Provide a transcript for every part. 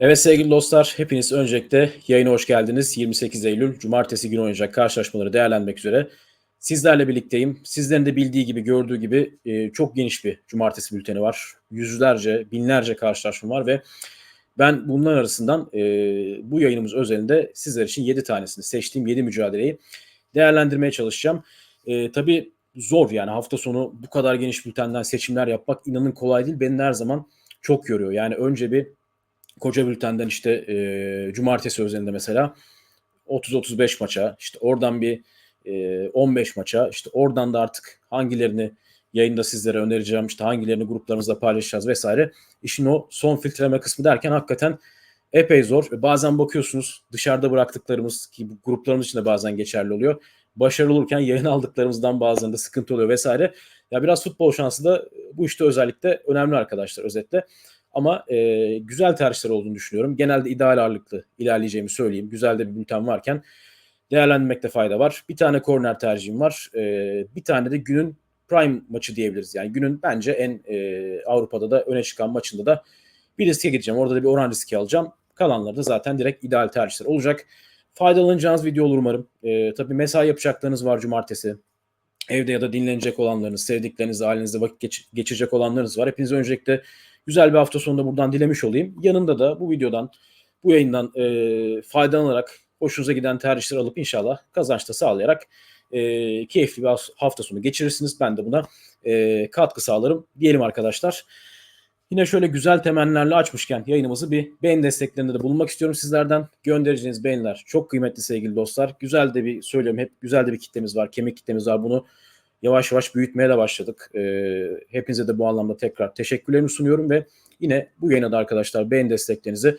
Evet sevgili dostlar, hepiniz öncelikle yayına hoş geldiniz. 28 Eylül Cumartesi günü oynayacak karşılaşmaları değerlendirmek üzere sizlerle birlikteyim. Sizlerin de bildiği gibi, gördüğü gibi e, çok geniş bir Cumartesi bülteni var. Yüzlerce, binlerce karşılaşma var ve ben bunlar arasından e, bu yayınımız özelinde sizler için 7 tanesini seçtiğim 7 mücadeleyi değerlendirmeye çalışacağım. E, tabii zor yani hafta sonu bu kadar geniş bültenden seçimler yapmak inanın kolay değil. Beni her zaman çok yoruyor. Yani önce bir koca bültenden işte e, cumartesi özelinde mesela 30-35 maça işte oradan bir e, 15 maça işte oradan da artık hangilerini yayında sizlere önereceğim işte hangilerini gruplarımızda paylaşacağız vesaire. İşin o son filtreleme kısmı derken hakikaten epey zor. Bazen bakıyorsunuz dışarıda bıraktıklarımız ki gruplarımız için de bazen geçerli oluyor. Başarılı olurken yayın aldıklarımızdan bazen de sıkıntı oluyor vesaire. Ya biraz futbol şansı da bu işte özellikle önemli arkadaşlar özetle. Ama e, güzel tercihler olduğunu düşünüyorum. Genelde ideal ağırlıklı ilerleyeceğimi söyleyeyim. Güzel de bir bülten varken değerlendirmekte fayda var. Bir tane korner tercihim var. E, bir tane de günün prime maçı diyebiliriz. Yani günün bence en e, Avrupa'da da öne çıkan maçında da bir riske gideceğim. Orada da bir oran riski alacağım. Kalanları da zaten direkt ideal tercihler olacak. Faydalanacağınız video olur umarım. E, tabii mesai yapacaklarınız var cumartesi. Evde ya da dinlenecek olanlarınız, sevdiklerinizle, ailenizle vakit geç, geçirecek olanlarınız var. Hepinize öncelikle güzel bir hafta sonunda buradan dilemiş olayım. Yanında da bu videodan, bu yayından e, faydalanarak hoşunuza giden tercihler alıp inşallah kazanç da sağlayarak e, keyifli bir hafta sonu geçirirsiniz. Ben de buna e, katkı sağlarım diyelim arkadaşlar. Yine şöyle güzel temennilerle açmışken yayınımızı bir beğen desteklerinde de bulunmak istiyorum sizlerden. Göndereceğiniz beğeniler çok kıymetli sevgili dostlar. Güzel de bir söylüyorum hep güzel de bir kitlemiz var, kemik kitlemiz var. Bunu yavaş yavaş büyütmeye de başladık. E, hepinize de bu anlamda tekrar teşekkürlerimi sunuyorum ve yine bu yayına da arkadaşlar beğen desteklerinizi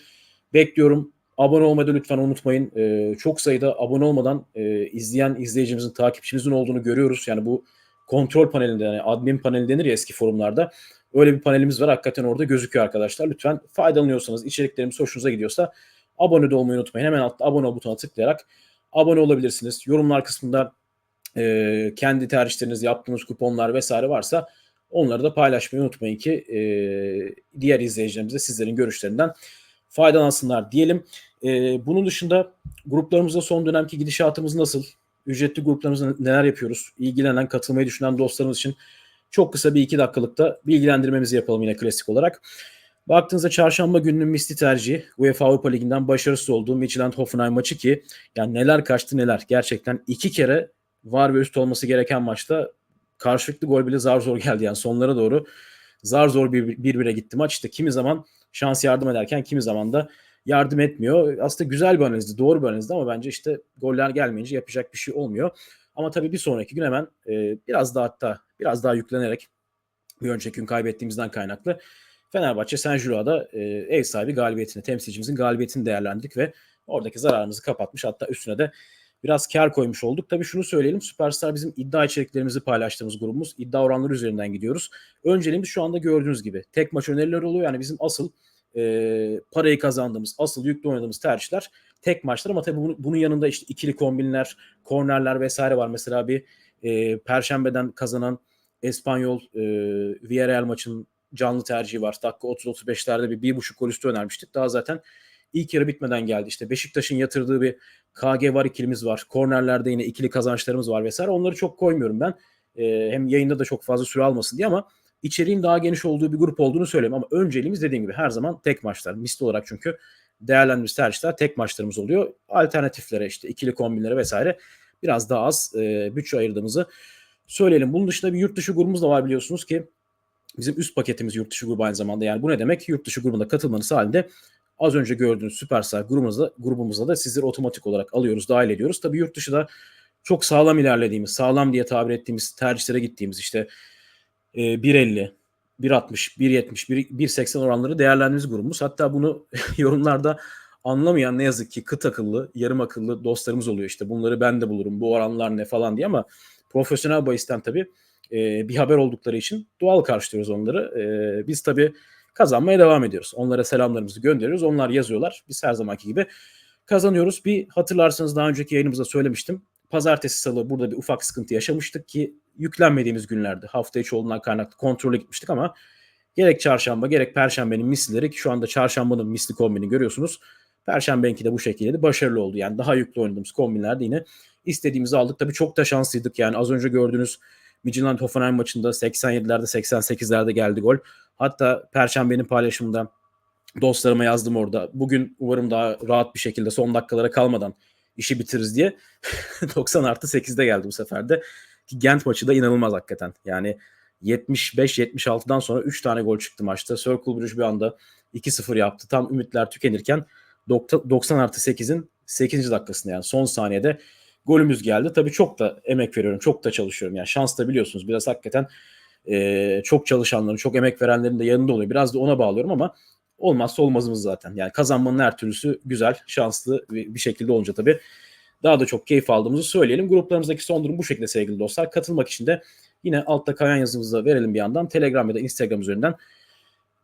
bekliyorum. Abone olmayı lütfen unutmayın. E, çok sayıda abone olmadan e, izleyen izleyicimizin, takipçimizin olduğunu görüyoruz. Yani bu kontrol panelinde yani admin paneli denir ya eski forumlarda. Öyle bir panelimiz var. Hakikaten orada gözüküyor arkadaşlar. Lütfen faydalanıyorsanız, içeriklerimiz hoşunuza gidiyorsa abone de olmayı unutmayın. Hemen altta abone ol butonuna tıklayarak abone olabilirsiniz. Yorumlar kısmında e, kendi tercihleriniz, yaptığınız kuponlar vesaire varsa onları da paylaşmayı unutmayın ki e, diğer izleyicilerimiz de sizlerin görüşlerinden faydalansınlar diyelim. E, bunun dışında gruplarımızda son dönemki gidişatımız nasıl? Ücretli gruplarımızda neler yapıyoruz? İlgilenen, katılmayı düşünen dostlarımız için çok kısa bir iki dakikalıkta bilgilendirmemizi yapalım yine klasik olarak. Baktığınızda çarşamba gününün misli tercihi UEFA Avrupa Ligi'nden başarısız olduğu Midtjylland Hoffenheim maçı ki yani neler kaçtı neler. Gerçekten iki kere var ve üst olması gereken maçta karşılıklı gol bile zar zor geldi. Yani sonlara doğru zar zor bir, bir bire gitti maç. İşte kimi zaman şans yardım ederken kimi zaman da yardım etmiyor. Aslında güzel bir analizdi, doğru bir analizdi ama bence işte goller gelmeyince yapacak bir şey olmuyor. Ama tabii bir sonraki gün hemen e, biraz daha hatta biraz daha yüklenerek bir önceki gün kaybettiğimizden kaynaklı Fenerbahçe Saint Giroud'a e, ev sahibi galibiyetini, temsilcimizin galibiyetini değerlendik ve oradaki zararımızı kapatmış. Hatta üstüne de biraz kar koymuş olduk. Tabii şunu söyleyelim. Süperstar bizim iddia içeriklerimizi paylaştığımız grubumuz. İddia oranları üzerinden gidiyoruz. Önceliğimiz şu anda gördüğünüz gibi. Tek maç önerileri oluyor. Yani bizim asıl e, parayı kazandığımız, asıl yüklü oynadığımız tercihler tek maçlar ama tabii bunun, bunun yanında işte ikili kombinler, kornerler vesaire var. Mesela bir e, Perşembeden kazanan Espanyol e, Villarreal maçının canlı tercihi var. Dakika 30-35'lerde bir bir buçuk gol üstü önermiştik. Daha zaten ilk yarı bitmeden geldi. İşte Beşiktaş'ın yatırdığı bir KG var ikilimiz var. Kornerlerde yine ikili kazançlarımız var vesaire. Onları çok koymuyorum ben. E, hem yayında da çok fazla süre almasın diye ama içeriğin daha geniş olduğu bir grup olduğunu söyleyeyim. Ama önceliğimiz dediğim gibi her zaman tek maçlar. Misli olarak çünkü değerlendirmiş tercihler tek maçlarımız oluyor. Alternatiflere işte ikili kombinlere vesaire biraz daha az e, bütçe ayırdığımızı söyleyelim. Bunun dışında bir yurt dışı grubumuz da var biliyorsunuz ki bizim üst paketimiz yurt dışı grubu aynı zamanda. Yani bu ne demek? Yurt dışı grubunda katılmanız halinde az önce gördüğünüz Süperstar grubumuzda, grubumuzda da sizleri otomatik olarak alıyoruz, dahil ediyoruz. Tabii yurt dışı da çok sağlam ilerlediğimiz, sağlam diye tabir ettiğimiz tercihlere gittiğimiz işte e, 1.50, 1.60, 1.70, 1.80 oranları değerlendirdiğimiz grubumuz. Hatta bunu yorumlarda anlamayan ne yazık ki kıt akıllı, yarım akıllı dostlarımız oluyor. İşte bunları ben de bulurum, bu oranlar ne falan diye ama profesyonel bahisten tabii e, bir haber oldukları için doğal karşılıyoruz onları. E, biz tabii kazanmaya devam ediyoruz. Onlara selamlarımızı gönderiyoruz. Onlar yazıyorlar. Biz her zamanki gibi kazanıyoruz. Bir hatırlarsanız daha önceki yayınımızda söylemiştim. Pazartesi salı burada bir ufak sıkıntı yaşamıştık ki yüklenmediğimiz günlerde hafta içi olduğundan kaynaklı kontrole gitmiştik ama Gerek çarşamba gerek perşembenin mislileri ki şu anda çarşambanın misli kombini görüyorsunuz. Perşembenki de bu şekilde başarılı oldu. Yani daha yüklü oynadığımız kombinlerde yine istediğimizi aldık. Tabii çok da şanslıydık. Yani az önce gördüğünüz Midtjylland Hoffenheim maçında 87'lerde 88'lerde geldi gol. Hatta perşembenin paylaşımında dostlarıma yazdım orada. Bugün umarım daha rahat bir şekilde son dakikalara kalmadan işi bitiririz diye. 90 artı 8'de geldi bu sefer de. Gent maçı da inanılmaz hakikaten. Yani 75-76'dan sonra 3 tane gol çıktı maçta. Circle Bruges bir anda 2-0 yaptı. Tam ümitler tükenirken 90 artı 8'in 8. dakikasında yani son saniyede golümüz geldi. Tabii çok da emek veriyorum. Çok da çalışıyorum. Yani şans da biliyorsunuz biraz hakikaten e, çok çalışanların, çok emek verenlerin de yanında oluyor. Biraz da ona bağlıyorum ama olmazsa olmazımız zaten. Yani kazanmanın her türlüsü güzel, şanslı bir şekilde olunca tabii daha da çok keyif aldığımızı söyleyelim. Gruplarımızdaki son durum bu şekilde sevgili dostlar. Katılmak için de yine altta kayan yazımızı verelim bir yandan. Telegram ya da Instagram üzerinden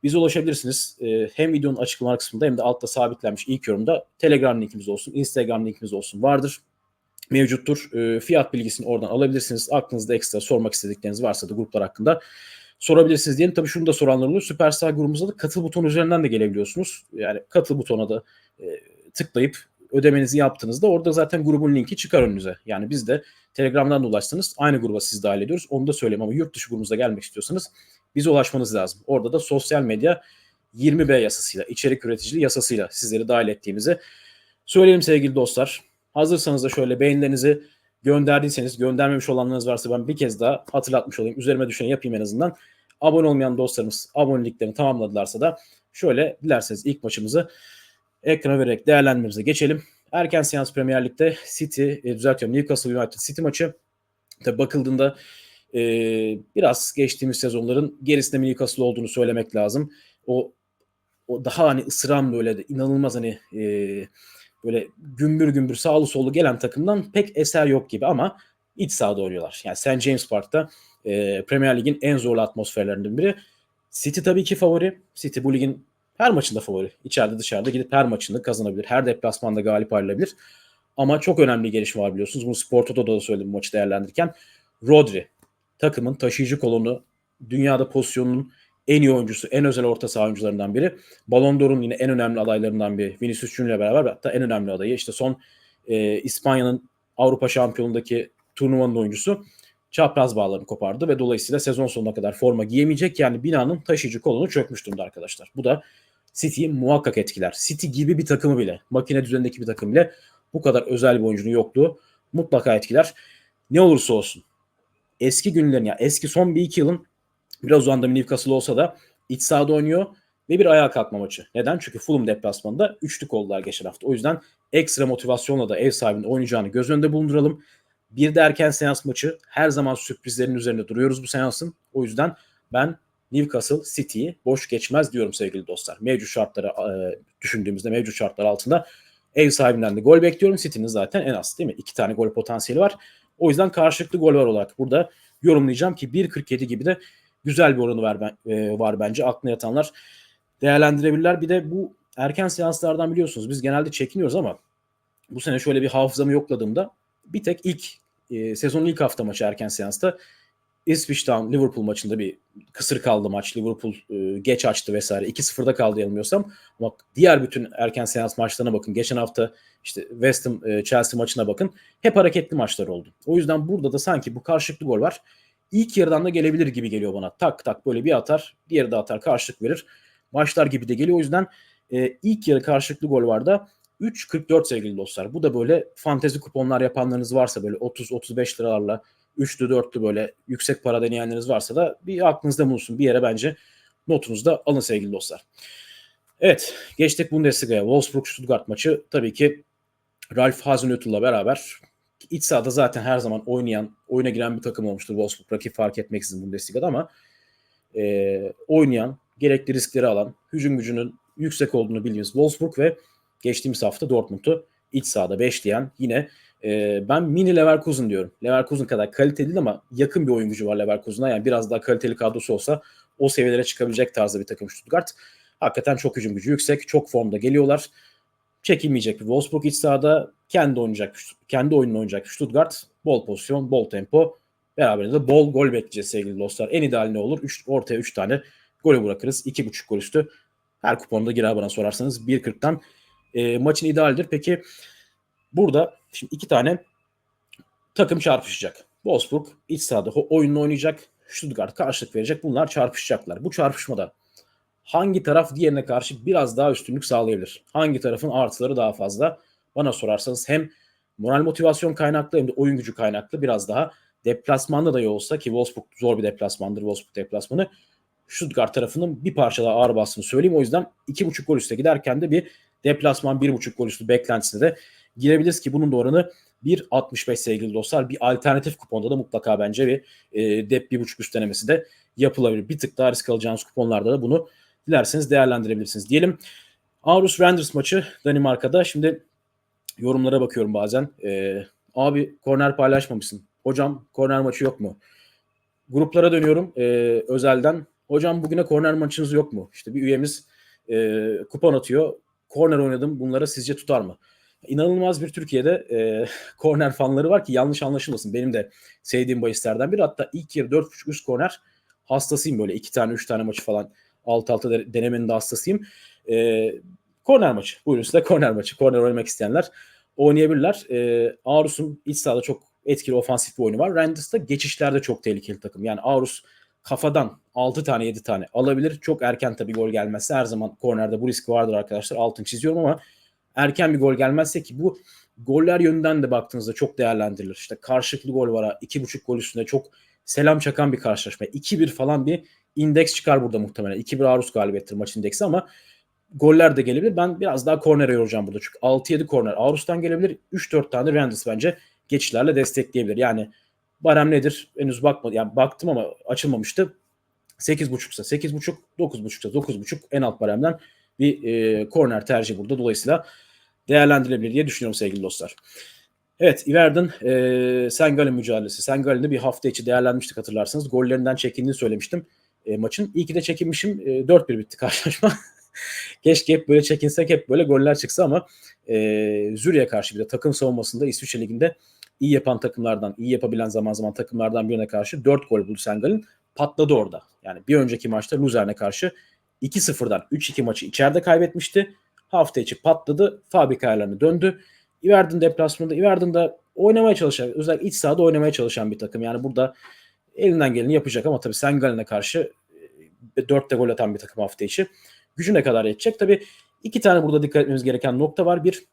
bize ulaşabilirsiniz. Ee, hem videonun açıklama kısmında hem de altta sabitlenmiş ilk yorumda Telegram linkimiz olsun, Instagram linkimiz olsun vardır. Mevcuttur. Ee, fiyat bilgisini oradan alabilirsiniz. Aklınızda ekstra sormak istedikleriniz varsa da gruplar hakkında sorabilirsiniz diyelim. Tabii şunu da soranlar oluyor. Süperstar grubumuza da katıl butonu üzerinden de gelebiliyorsunuz. Yani katıl butona da e, tıklayıp ödemenizi yaptığınızda orada zaten grubun linki çıkar önünüze. Yani biz de Telegram'dan da ulaşsanız aynı gruba siz dahil ediyoruz. Onu da söyleyeyim ama yurt dışı grubumuza gelmek istiyorsanız bize ulaşmanız lazım. Orada da sosyal medya 20B yasasıyla, içerik üreticiliği yasasıyla sizleri dahil ettiğimizi söyleyelim sevgili dostlar. Hazırsanız da şöyle beğenilerinizi gönderdiyseniz, göndermemiş olanlarınız varsa ben bir kez daha hatırlatmış olayım. Üzerime düşeni yapayım en azından. Abone olmayan dostlarımız aboneliklerini tamamladılarsa da şöyle dilerseniz ilk maçımızı ekrana vererek değerlendirmemize geçelim. Erken seans Premier Lig'de City, e, düzeltiyorum Newcastle United City maçı. Tabi bakıldığında e, biraz geçtiğimiz sezonların gerisinde Newcastle olduğunu söylemek lazım. O o daha hani ısıran böyle de inanılmaz hani e, böyle gümbür gümbür sağlı sollu gelen takımdan pek eser yok gibi ama iç sahada oynuyorlar. Yani St. James Park'ta e, Premier Lig'in en zorlu atmosferlerinden biri. City tabii ki favori. City bu ligin her maçında favori. İçeride dışarıda gidip her maçını kazanabilir. Her deplasmanda galip ayrılabilir. Ama çok önemli gelişme var biliyorsunuz. Bunu Spor Toto'da da söyledim maçı değerlendirirken. Rodri takımın taşıyıcı kolonu, dünyada pozisyonunun en iyi oyuncusu, en özel orta saha oyuncularından biri. Ballon d'Or'un yine en önemli adaylarından biri. Vinicius Junior'la beraber hatta en önemli adayı. İşte son e, İspanya'nın Avrupa Şampiyonundaki turnuvanın oyuncusu çapraz bağlarını kopardı ve dolayısıyla sezon sonuna kadar forma giyemeyecek. Yani binanın taşıyıcı kolonu çökmüş durumda arkadaşlar. Bu da City'yi muhakkak etkiler. City gibi bir takımı bile, makine düzenindeki bir takım bile bu kadar özel bir oyuncunun yokluğu mutlaka etkiler. Ne olursa olsun. Eski günlerin ya eski son bir iki yılın biraz uzanda Newcastle olsa da iç sahada oynuyor ve bir ayağa kalkma maçı. Neden? Çünkü Fulham deplasmanında üçlük oldular geçen hafta. O yüzden ekstra motivasyonla da ev sahibinin oynayacağını göz önünde bulunduralım. Bir de erken seans maçı. Her zaman sürprizlerin üzerinde duruyoruz bu seansın. O yüzden ben Newcastle City'yi boş geçmez diyorum sevgili dostlar. Mevcut şartları e, düşündüğümüzde mevcut şartlar altında ev sahibinden de gol bekliyorum. City'nin zaten en az değil mi? İki tane gol potansiyeli var. O yüzden karşılıklı gol var olarak burada yorumlayacağım ki 1.47 gibi de güzel bir oranı var, e, var bence. Aklına yatanlar değerlendirebilirler. Bir de bu erken seanslardan biliyorsunuz biz genelde çekiniyoruz ama bu sene şöyle bir hafızamı yokladığımda bir tek ilk e, sezonun ilk hafta maçı erken seansta Ipswich Town Liverpool maçında bir kısır kaldı maç. Liverpool e, geç açtı vesaire. 2-0'da kaldı yanılmıyorsam. Ama diğer bütün erken seans maçlarına bakın. Geçen hafta işte West Ham e, Chelsea maçına bakın. Hep hareketli maçlar oldu. O yüzden burada da sanki bu karşılıklı gol var. İlk yarıdan da gelebilir gibi geliyor bana. Tak tak böyle bir atar, diğeri de atar, karşılık verir. Maçlar gibi de geliyor. O yüzden e, ilk yarı karşılıklı gol var da 3.44 sevgili dostlar. Bu da böyle fantezi kuponlar yapanlarınız varsa böyle 30-35 liralarla üçlü dörtlü böyle yüksek para deneyenleriniz varsa da bir aklınızda bulunsun. Bir yere bence notunuzda alın sevgili dostlar. Evet geçtik Bundesliga'ya. Wolfsburg-Stuttgart maçı tabii ki Ralf Hasenhüttl'la beraber iç sahada zaten her zaman oynayan, oyuna giren bir takım olmuştur Wolfsburg rakip fark etmeksizin Bundesliga'da ama e, oynayan, gerekli riskleri alan, hücum gücünün yüksek olduğunu bildiğimiz Wolfsburg ve geçtiğimiz hafta Dortmund'u iç sahada beşleyen yine e, ben mini Leverkusen diyorum. Leverkusen kadar kaliteli değil ama yakın bir oyun gücü var Leverkusen'a. Yani biraz daha kaliteli kadrosu olsa o seviyelere çıkabilecek tarzda bir takım Stuttgart. Hakikaten çok hücum gücü yüksek. Çok formda geliyorlar. Çekilmeyecek bir Wolfsburg iç sahada kendi oynayacak, kendi oyununu oynayacak Stuttgart. Bol pozisyon, bol tempo. Beraberinde de bol gol bekleyeceğiz sevgili dostlar. En ideal ne olur? Üç, ortaya 3 tane golü bırakırız. 2.5 gol üstü. Her kuponda girer bana sorarsanız 1.40'tan e, maçın idealdir. Peki burada şimdi iki tane takım çarpışacak. Wolfsburg iç sahada oyununu oynayacak. Stuttgart karşılık verecek. Bunlar çarpışacaklar. Bu çarpışmada hangi taraf diğerine karşı biraz daha üstünlük sağlayabilir? Hangi tarafın artıları daha fazla? Bana sorarsanız hem moral motivasyon kaynaklı hem de oyun gücü kaynaklı biraz daha deplasmanda da olsa ki Wolfsburg zor bir deplasmandır Wolfsburg deplasmanı. Stuttgart tarafının bir parça daha ağır bastığını söyleyeyim. O yüzden 2.5 gol üstte giderken de bir deplasman 1.5 gol üstü beklentisine de girebiliriz ki bunun da oranı 1.65 sevgili dostlar. Bir alternatif kuponda da mutlaka bence bir e, dep 1.5 üst denemesi de yapılabilir. Bir tık daha risk alacağınız kuponlarda da bunu dilerseniz değerlendirebilirsiniz. Diyelim Aarhus Randers maçı Danimarka'da. Şimdi yorumlara bakıyorum bazen. E, abi korner paylaşmamışsın. Hocam korner maçı yok mu? Gruplara dönüyorum e, özelden. Hocam bugüne korner maçınız yok mu? İşte bir üyemiz e, kupon atıyor. Korner oynadım. Bunlara sizce tutar mı? İnanılmaz bir Türkiye'de e, korner fanları var ki yanlış anlaşılmasın. Benim de sevdiğim bahislerden biri. Hatta ilk yarı 4.5 üst korner hastasıyım böyle. iki tane üç tane maçı falan alt alta denemenin de hastasıyım. E, korner maçı. Buyurun size korner maçı. Korner oynamak isteyenler oynayabilirler. E, Ağrus'un iç sahada çok etkili ofansif bir oyunu var. Rangers da geçişlerde çok tehlikeli takım. Yani Aarhus kafadan 6 tane 7 tane alabilir. Çok erken tabii gol gelmezse her zaman kornerde bu risk vardır arkadaşlar. Altını çiziyorum ama erken bir gol gelmezse ki bu goller yönünden de baktığınızda çok değerlendirilir. İşte karşılıklı gol var. 2.5 gol üstünde çok selam çakan bir karşılaşma. 2-1 falan bir indeks çıkar burada muhtemelen. 2-1 Arus galibiyettir maç indeksi ama goller de gelebilir. Ben biraz daha kornere yoracağım burada. Çünkü 6-7 korner Arus'tan gelebilir. 3-4 tane Randers bence geçişlerle destekleyebilir. Yani barem nedir? Henüz bakmadım. Yani baktım ama açılmamıştı. 8.5'sa 8.5, 9.5'sa 9.5 en alt baremden bir e, korner tercih burada. Dolayısıyla değerlendirilebilir diye düşünüyorum sevgili dostlar. Evet Iverden e, Sengal'in mücadelesi. Sengal'in bir hafta içi değerlenmiştik hatırlarsanız. Gollerinden çekindiğini söylemiştim e, maçın. İyi ki de çekinmişim. E, 4-1 bitti karşılaşma. Keşke hep böyle çekinsek hep böyle goller çıksa ama e, Zürich'e karşı bir de takım savunmasında İsviçre Ligi'nde iyi yapan takımlardan, iyi yapabilen zaman zaman takımlardan birine karşı 4 gol buldu Sengal'in. Patladı orada. Yani bir önceki maçta Luzern'e karşı 2-0'dan 3-2 maçı içeride kaybetmişti. Hafta içi patladı. Fabrika ayarlarına döndü. Iverden deplasmanında Iverden'da oynamaya çalışan, özellikle iç sahada oynamaya çalışan bir takım. Yani burada elinden geleni yapacak ama tabii Sengal'ine karşı 4'te gol atan bir takım hafta içi. Gücüne kadar yetecek. Tabii iki tane burada dikkat etmemiz gereken nokta var. Bir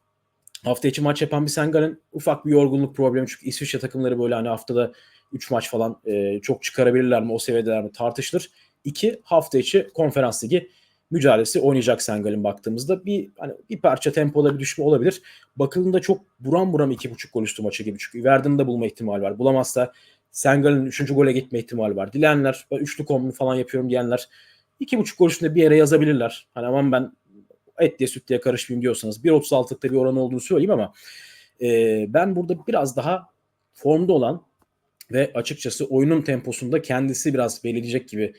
hafta içi maç yapan bir Sengal'in ufak bir yorgunluk problemi. Çünkü İsviçre takımları böyle hani haftada 3 maç falan e, çok çıkarabilirler mi o seviyedeler mi tartışılır. İki hafta içi konferans ligi mücadelesi oynayacak Sengal'in baktığımızda bir hani bir parça tempoda bir düşme olabilir. Bakıldığında çok buram buram iki buçuk gol üstü maçı gibi çünkü Verdin'in de bulma ihtimali var. Bulamazsa Sengal'in üçüncü gole gitme ihtimali var. Dileyenler üçlü kombin falan yapıyorum diyenler iki buçuk gol üstünde bir yere yazabilirler. Hani aman ben et diye süt diye karışmayayım diyorsanız 1.36'lıkta bir oran olduğunu söyleyeyim ama e, ben burada biraz daha formda olan ve açıkçası oyunun temposunda kendisi biraz belirleyecek gibi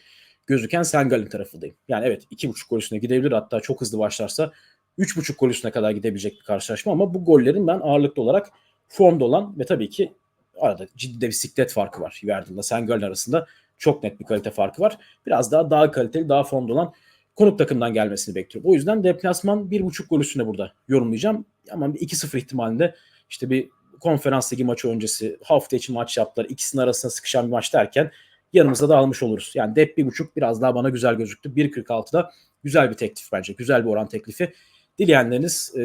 gözüken Sengal'in tarafındayım. Yani evet 2.5 gol üstüne gidebilir hatta çok hızlı başlarsa 3.5 gol üstüne kadar gidebilecek bir karşılaşma ama bu gollerin ben ağırlıklı olarak formda olan ve tabii ki arada ciddi de bir siklet farkı var Verdin'le Sengal'in arasında çok net bir kalite farkı var. Biraz daha daha kaliteli, daha formda olan konuk takımdan gelmesini bekliyorum. O yüzden deplasman 1.5 gol üstüne burada yorumlayacağım. Ama bir 2-0 ihtimalinde işte bir konferans ligi maçı öncesi hafta içi maç yaptılar. İkisinin arasında sıkışan bir maç derken yanımızda da almış oluruz. Yani dep 1.5 biraz daha bana güzel gözüktü. 1.46'da güzel bir teklif bence. Güzel bir oran teklifi. Dileyenleriniz e,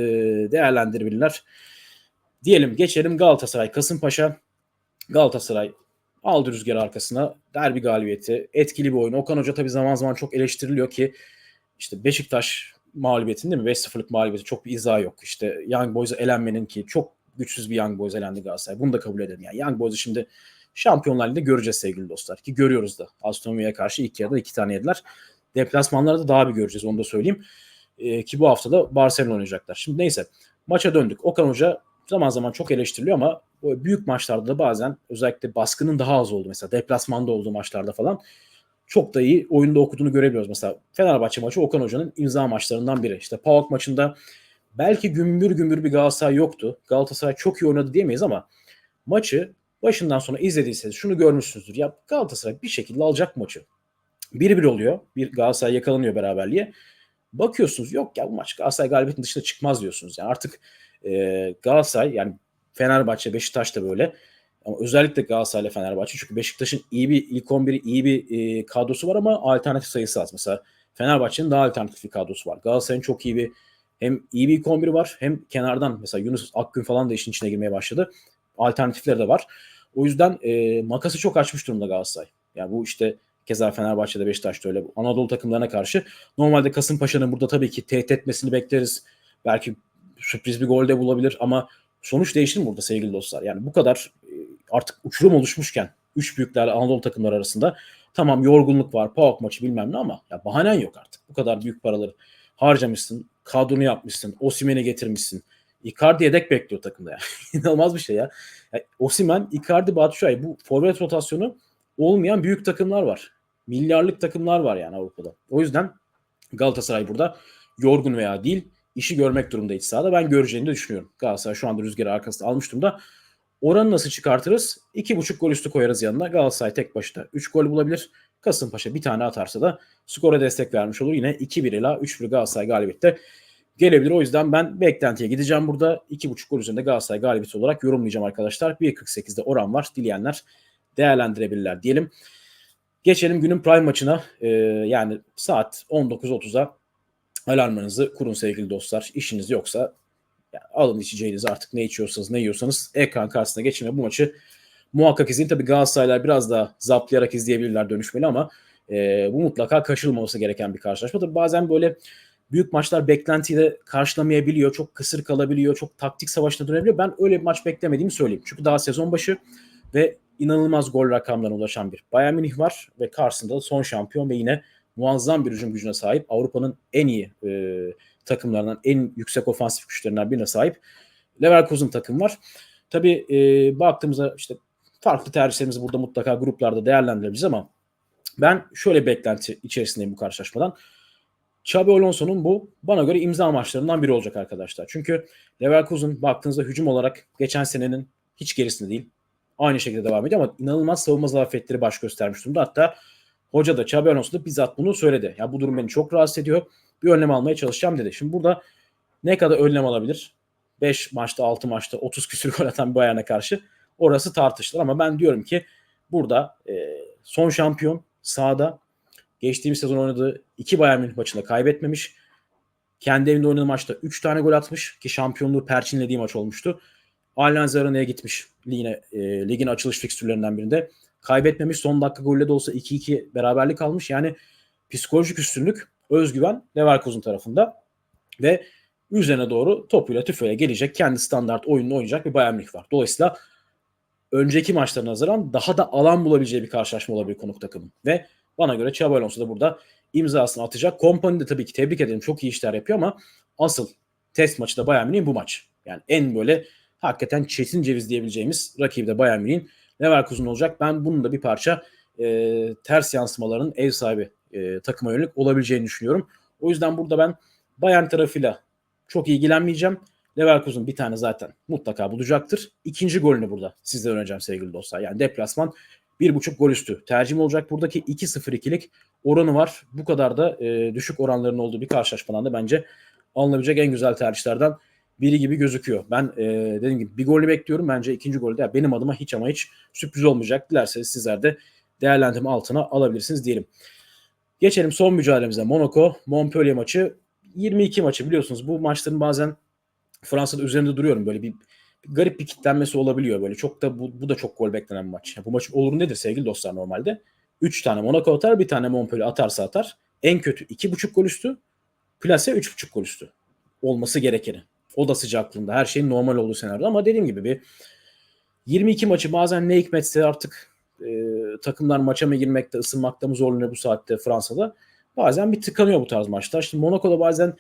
değerlendirebilirler. Diyelim geçelim Galatasaray Kasımpaşa. Galatasaray aldı rüzgar arkasına. Derbi galibiyeti. Etkili bir oyun. Okan Hoca tabii zaman zaman çok eleştiriliyor ki işte Beşiktaş mağlubiyetin değil mi? 5-0'lık mağlubiyeti çok bir izah yok. İşte Young Boys'a elenmenin ki çok güçsüz bir Young Boys elendi Galatasaray. Bunu da kabul edelim. Yani Young Boys'u şimdi Şampiyonlar Ligi'nde göreceğiz sevgili dostlar. Ki görüyoruz da. Aston Villa'ya karşı ilk yarıda iki tane yediler. Deplasmanlarda daha bir göreceğiz onu da söyleyeyim. Ee, ki bu hafta da Barcelona oynayacaklar. Şimdi neyse maça döndük. Okan Hoca zaman zaman çok eleştiriliyor ama büyük maçlarda da bazen özellikle baskının daha az olduğu mesela deplasmanda olduğu maçlarda falan çok da iyi oyunda okuduğunu görebiliyoruz. Mesela Fenerbahçe maçı Okan Hoca'nın imza maçlarından biri. İşte PAOK maçında belki gümbür gümbür bir Galatasaray yoktu. Galatasaray çok iyi oynadı diyemeyiz ama maçı başından sona izlediyseniz şunu görmüşsünüzdür. Ya Galatasaray bir şekilde alacak maçı. 1-1 oluyor. Bir Galatasaray yakalanıyor beraberliğe. Bakıyorsunuz yok ya bu maç Galatasaray galibiyetin dışında çıkmaz diyorsunuz. Yani artık e, Galatasaray yani Fenerbahçe, Beşiktaş da böyle. Ama özellikle Galatasaray ile Fenerbahçe. Çünkü Beşiktaş'ın iyi bir ilk 11'i iyi bir e, kadrosu var ama alternatif sayısı az. Mesela Fenerbahçe'nin daha alternatif bir kadrosu var. Galatasaray'ın çok iyi bir hem iyi bir ilk 11'i var hem kenardan mesela Yunus Akgün falan da işin içine girmeye başladı. Alternatifleri de var. O yüzden e, makası çok açmış durumda Galatasaray. Yani bu işte keza Fenerbahçe'de Beşiktaş'ta öyle Anadolu takımlarına karşı. Normalde Kasımpaşa'nın burada tabii ki tehdit etmesini bekleriz. Belki sürpriz bir gol de bulabilir ama sonuç değişir mi burada sevgili dostlar? Yani bu kadar e, artık uçurum oluşmuşken üç büyüklerle Anadolu takımları arasında tamam yorgunluk var, PAOK maçı bilmem ne ama ya bahanen yok artık. Bu kadar büyük paraları harcamışsın, kadronu yapmışsın, Osimen'i getirmişsin. Icardi yedek bekliyor takımda ya. İnanılmaz bir şey ya. Yani Osimen, Icardi, Batshuayi bu forvet rotasyonu olmayan büyük takımlar var. Milyarlık takımlar var yani Avrupa'da. O yüzden Galatasaray burada yorgun veya değil işi görmek durumda iç sahada. Ben göreceğini de düşünüyorum. Galatasaray şu anda rüzgarı arkasında almış durumda. Oranı nasıl çıkartırız? 2.5 gol üstü koyarız yanına. Galatasaray tek başına 3 gol bulabilir. Kasımpaşa bir tane atarsa da skora destek vermiş olur. Yine 2-1 ile 3-1 Galatasaray galibiyette gelebilir. O yüzden ben beklentiye gideceğim burada. 2.5 gol üzerinde Galatasaray galibiyeti olarak yorumlayacağım arkadaşlar. 1.48'de oran var. Dileyenler değerlendirebilirler diyelim. Geçelim günün prime maçına. Ee, yani saat 19.30'a alarmınızı kurun sevgili dostlar. İşiniz yoksa yani alın içeceğiniz artık ne içiyorsanız ne yiyorsanız ekran karşısına geçin ve bu maçı muhakkak izleyin. Tabii Galatasaraylar biraz daha zaplayarak izleyebilirler dönüşmeli ama e, bu mutlaka kaçırılmaması gereken bir karşılaşma. Tabii bazen böyle büyük maçlar beklentiyi de karşılamayabiliyor. Çok kısır kalabiliyor. Çok taktik savaşına dönebiliyor. Ben öyle bir maç beklemediğimi söyleyeyim. Çünkü daha sezon başı ve inanılmaz gol rakamlarına ulaşan bir Bayern Münih var ve karşısında da son şampiyon ve yine muazzam bir hücum gücüne sahip Avrupa'nın en iyi e, takımlarından en yüksek ofansif güçlerinden birine sahip Leverkusen takım var. Tabii e, baktığımızda işte farklı tercihlerimizi burada mutlaka gruplarda değerlendirebiliriz ama ben şöyle beklenti içerisindeyim bu karşılaşmadan. Xabi Alonso'nun bu bana göre imza maçlarından biri olacak arkadaşlar. Çünkü Leverkusen baktığınızda hücum olarak geçen senenin hiç gerisinde değil. Aynı şekilde devam ediyor ama inanılmaz savunma zafiyetleri baş göstermiş durumda. Hatta hoca da Xabi Alonso da bizzat bunu söyledi. Ya bu durum beni çok rahatsız ediyor. Bir önlem almaya çalışacağım dedi. Şimdi burada ne kadar önlem alabilir? 5 maçta 6 maçta 30 küsür gol atan Bayern'e karşı orası tartışılır ama ben diyorum ki burada e, son şampiyon sahada geçtiğimiz sezon oynadığı iki Bayern Münih maçında kaybetmemiş. Kendi evinde oynadığı maçta 3 tane gol atmış ki şampiyonluğu perçinlediği maç olmuştu. Allianz Arena'ya gitmiş ligine, e, ligin açılış fikstürlerinden birinde. Kaybetmemiş son dakika golle de olsa 2-2 beraberlik almış. Yani psikolojik üstünlük, özgüven Leverkusen tarafında ve üzerine doğru topuyla tüfeğe gelecek kendi standart oyununu oynayacak bir Bayern Münih var. Dolayısıyla önceki maçlarına nazaran daha da alan bulabileceği bir karşılaşma olabilir konuk takımın. Ve bana göre Xabi Alonso da burada imzasını atacak. Kompany de tabii ki tebrik ederim çok iyi işler yapıyor ama asıl test maçı da Bayern Münih'in bu maç. Yani en böyle hakikaten çetin ceviz diyebileceğimiz rakibi de Bayern Münih'in Leverkusen olacak. Ben bunun da bir parça e, ters yansımaların ev sahibi e, takıma yönelik olabileceğini düşünüyorum. O yüzden burada ben Bayern tarafıyla çok ilgilenmeyeceğim. Leverkusen bir tane zaten mutlaka bulacaktır. İkinci golünü burada sizlere önereceğim sevgili dostlar. Yani deplasman bir buçuk gol üstü tercihim olacak. Buradaki 2-0-2'lik oranı var. Bu kadar da e, düşük oranların olduğu bir karşılaşmadan da bence alınabilecek en güzel tercihlerden biri gibi gözüküyor. Ben e, dediğim gibi bir golü bekliyorum. Bence ikinci golde benim adıma hiç ama hiç sürpriz olmayacak. Dilerseniz sizler de değerlendirme altına alabilirsiniz diyelim. Geçelim son mücadelemize. Monaco Montpellier maçı 22 maçı biliyorsunuz. Bu maçların bazen Fransa'da üzerinde duruyorum. Böyle bir, bir garip bir kitlenmesi olabiliyor. Böyle çok da bu, bu da çok gol beklenen bir maç. Yani bu maç olur nedir sevgili dostlar normalde? 3 tane Monaco atar, bir tane Montpellier atarsa atar. En kötü 2.5 gol üstü. Plase 3.5 gol üstü. Olması gerekeni. O da sıcaklığında. Her şeyin normal olduğu senaryo ama dediğim gibi bir 22 maçı bazen ne hikmetse artık e, takımlar maça mı girmekte, ısınmakta mı zorlanıyor bu saatte Fransa'da. Bazen bir tıkanıyor bu tarz maçlar. Şimdi Monaco'da bazen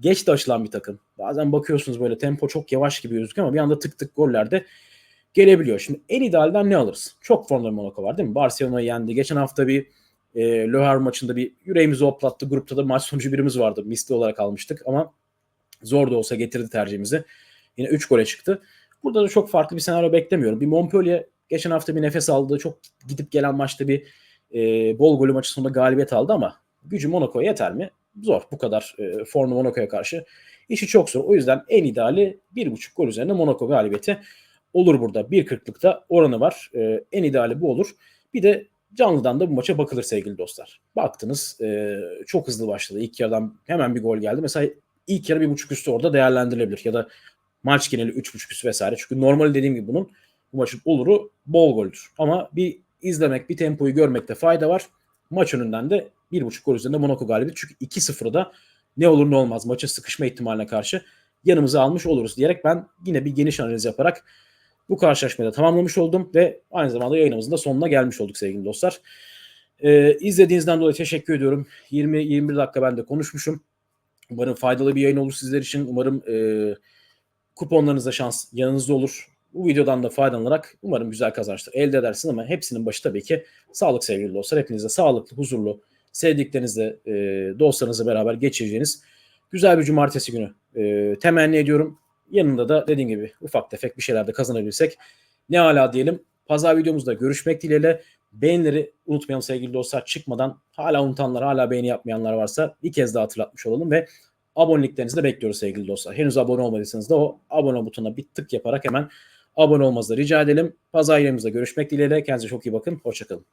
geç de açılan bir takım. Bazen bakıyorsunuz böyle tempo çok yavaş gibi gözüküyor ama bir anda tık tık goller gelebiliyor. Şimdi en idealden ne alırız? Çok formda bir Monaco var değil mi? Barcelona'yı yendi. Geçen hafta bir e, Le Havre maçında bir yüreğimizi hoplattı. Grupta da maç sonucu birimiz vardı. Misli olarak almıştık ama zor da olsa getirdi tercihimizi. Yine 3 gole çıktı. Burada da çok farklı bir senaryo beklemiyorum. Bir Montpellier geçen hafta bir nefes aldı. Çok gidip gelen maçta bir e, bol golü maçı sonunda galibiyet aldı ama gücü Monaco'ya yeter mi? Zor. Bu kadar e, formlu Monaco'ya karşı. İşi çok zor. O yüzden en ideali 1.5 gol üzerine Monaco galibiyeti olur burada. 1.40'lıkta oranı var. E, en ideali bu olur. Bir de canlıdan da bu maça bakılır sevgili dostlar. Baktınız e, çok hızlı başladı. İlk yarıdan hemen bir gol geldi. Mesela ilk yarı bir buçuk üstü orada değerlendirilebilir. Ya da maç geneli üç buçuk üstü vesaire. Çünkü normal dediğim gibi bunun bu maçın oluru bol goldür. Ama bir izlemek, bir tempoyu görmekte fayda var. Maç önünden de bir buçuk gol üzerinde Monaco galibiyeti. Çünkü 2-0'ı da ne olur ne olmaz maçın sıkışma ihtimaline karşı yanımıza almış oluruz diyerek ben yine bir geniş analiz yaparak bu karşılaşmayı da tamamlamış oldum ve aynı zamanda yayınımızın da sonuna gelmiş olduk sevgili dostlar. Ee, izlediğinizden dolayı teşekkür ediyorum. 20-21 dakika ben de konuşmuşum. Umarım faydalı bir yayın olur sizler için. Umarım e, kuponlarınızda şans yanınızda olur. Bu videodan da faydalanarak umarım güzel kazançlar elde edersiniz ama hepsinin başı tabii ki sağlık sevgili dostlar. Hepinize sağlıklı, huzurlu, sevdiklerinizle, e, dostlarınızla beraber geçireceğiniz güzel bir cumartesi günü e, temenni ediyorum. Yanında da dediğim gibi ufak tefek bir şeyler de kazanabilsek ne hala diyelim. Pazar videomuzda görüşmek dileğiyle. Beğenileri unutmayalım sevgili dostlar. Çıkmadan hala unutanlar, hala beğeni yapmayanlar varsa bir kez daha hatırlatmış olalım ve aboneliklerinizi de bekliyoruz sevgili dostlar. Henüz abone olmadıysanız da o abone butonuna bir tık yaparak hemen abone olmanızı rica edelim. Pazar görüşmek dileğiyle. Kendinize çok iyi bakın. Hoşçakalın.